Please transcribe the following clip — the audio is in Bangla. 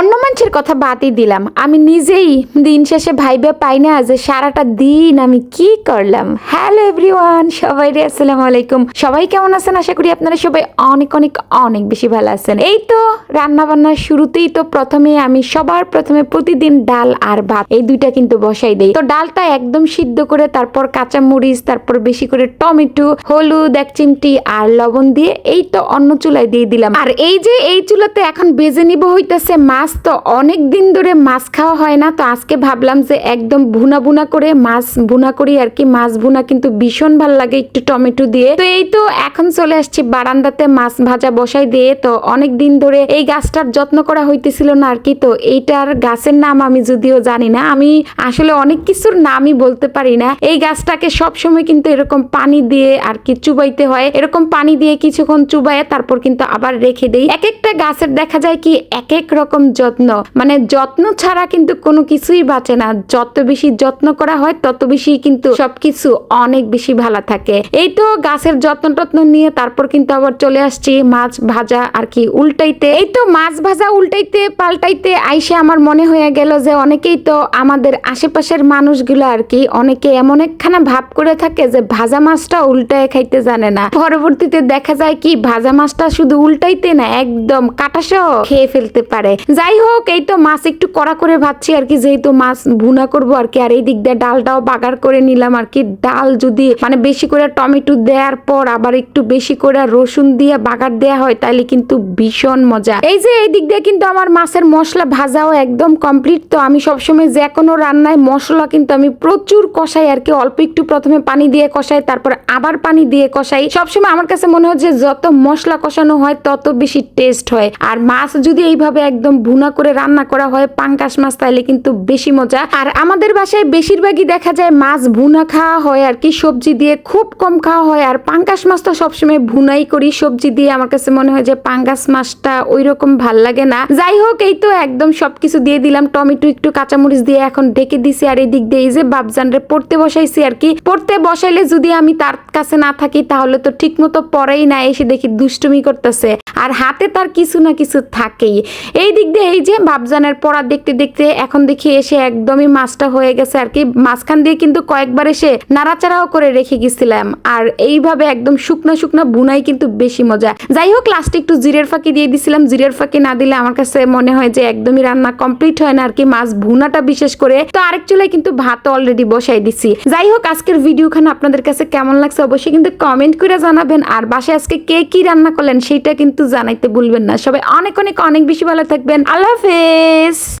অন্য মানুষের কথা বাদই দিলাম। আমি নিজেই দিন শেষে ভাইবে পাই না যে সারাটা দিন আমি কি করলাম। হ্যালো এভরিওয়ান সবাই রে, আসসালামু আলাইকুম। সবাই কেমন আছেন? আশা করি আপনারা সবাই অনেক অনেক অনেক বেশি ভালো আছেন। এই তো রান্না বান্নার শুরুতেই তো প্রথমে আমি সবার প্রথমে প্রতিদিন ডাল আর ভাত, এই দুইটা কিন্তু বসাই দেই। তো ডালটা একদম সিদ্ধ করে তারপর কাঁচা মরিচ তারপর বেশি করে টমেটো, হলুদ এক চিমটি আর লবণ দিয়ে এই তো অন্য চুলায় দিয়ে দিলাম। আর এই যে এই চুলাতে এখন বেজে নিব হইতেছে মাছ তো অনেক দিন ধরে মাছ খাওয়া হয় না, তো আজকে ভাবলাম যে একদম ভুনা ভুনা করে মাছ ভুনা করি আর কি। মাছ ভুনা কিন্তু ভীষণ ভালো লাগে একটু টমেটো দিয়ে। তো এই তো এখন চলে আসছি বারান্দাতে মাছ ভাজা বসাই দিয়ে, তো অনেক দিন ধরে এই গাছটার যত্ন করা হইতেছিল না আর কি, তো এইটার গাছের নাম আমি যদিও জানি না, আমি আসলে অনেক কিছুর নামই বলতে পারি না। এই গাছটাকে সব সময় কিন্তু এরকম পানি দিয়ে আর কি চুবাইতে হয়। এরকম পানি দিয়ে কিছুক্ষণ চুবাইয়ে তারপর কিন্তু আবার রেখে দেই। এক একটা গাছের দেখা যায় কি এক এক রকম যত্ন। মানে যত্ন ছাড়া কিন্তু কোনো কিছুই বাঁচে না। যত বেশি যত্ন করা হয়, তত বেশি কিন্তু সবকিছু অনেক বেশি ভালো থাকে। এই তো গাছের যত্ন টত্ন নিয়ে তারপর কিন্তু আবার চলে আসছি মাছ ভাজা আর কি উল্টাইতে। এই তো মাছ ভাজা উল্টাইতে, পাল্টাইতে আইসে আমার মনে হয়ে গেল যে অনেকেই তো আমাদের আশেপাশের মানুষগুলো আর কি অনেকে এমন একখানা ভাব করে থাকে যে ভাজা মাছটা উল্টায় খাইতে জানে না। পরবর্তীতে দেখা যায় কি ভাজা মাছটা শুধু উল্টাইতে না, একদম কাটাসহ খেয়ে ফেলতে পারে। যাই হোক, এই তো মাছ একটু কড়া করে ভাবছি আর কি, যেহেতু মাছ ভুনা করব আর কি, আর এই দিক দিয়ে ডালটাও বাগার করে নিলাম আর কি। ডাল যদি মানে বেশি করে টমেটো দেওয়ার পর আবার একটু বেশি করে রসুন দিয়ে বাগার দেওয়া হয় তাহলে কিন্তু ভীষণ মজা। এই যে এই দিক দিয়ে কিন্তু আমার মাছের মশলা ভাজাও একদম কমপ্লিট। তো আমি সবসময় যে কোনো রান্নায় মশলা কিন্তু আমি প্রচুর কষাই আর কি, অল্প একটু প্রথমে পানি দিয়ে কষাই, তারপর আবার পানি দিয়ে কষাই। সবসময় আমার কাছে মনে হয় যে যত মশলা কষানো হয়, তত বেশি টেস্ট হয়। আর মাছ যদি এইভাবে একদম ভুনা করে রান্না করা হয়, পাঙ্কাশ মাছ তাইলে কিন্তু বেশি মজা। আর আমাদের বাসায় বেশিরভাগই দেখা যায় মাছ ভুনা খাওয়া হয় আর কি, সবজি দিয়ে খুব কম খাওয়া হয়। আর পাঙ্কাশ মাছ তো সবসময় ভুনাই করি, সবজি দিয়ে আমার কাছে মনে হয় যে পাঙ্কাশ মাছটা ওই রকম ভালো লাগে না। যাই হোক, এই তো একদম সবকিছু দিয়ে দিলাম, টমেটো একটু কাঁচামরিচ দিয়ে এখন ডেকে দিছি আর এই দিক দিয়ে এই যে বাবজানরে পড়তে বসাইছি আর কি। পড়তে বসাইলে যদি আমি তার কাছে না থাকি, তাহলে তো ঠিক মতো পরেই না, এসে দেখি দুষ্টুমি করতেছে। আর হাতে তার কিছু না কিছু থাকেই। এই দিক দিয়ে এই যে বাবজানের পড়া দেখতে দেখতে এখন দেখি এসে একদমই মাছটা হয়ে গেছে আর কি। মাঝখান দিয়ে কিন্তু কয়েকবার এসে নাড়াচাড়াও করে রেখে গেছিলাম। আর এইভাবে একদম শুকনা শুকনা বুনাই কিন্তু বেশি মজা। যাই হোক লাস্টে একটু জিরের ফাঁকি দিয়ে দিছিলাম। জিরের ফাঁকি না দিলে আমার কাছে মনে হয় যে একদমই রান্না কমপ্লিট হয় না আর কি। মাছ ভুনাটা বিশেষ করে। তো আরেক চুলায় কিন্তু ভাত অলরেডি বসাই দিছি। যাই হোক, আজকের ভিডিওখানে আপনাদের কাছে কেমন লাগছে অবশ্যই কিন্তু কমেন্ট করে জানাবেন। আর বাসায় আজকে কে কি রান্না করলেন সেটা কিন্তু জানাইতে ভুলবেন না। সবাই অনেক অনেক অনেক বেশি ভালো থাকবেন। আল্লাহ হাফেজ।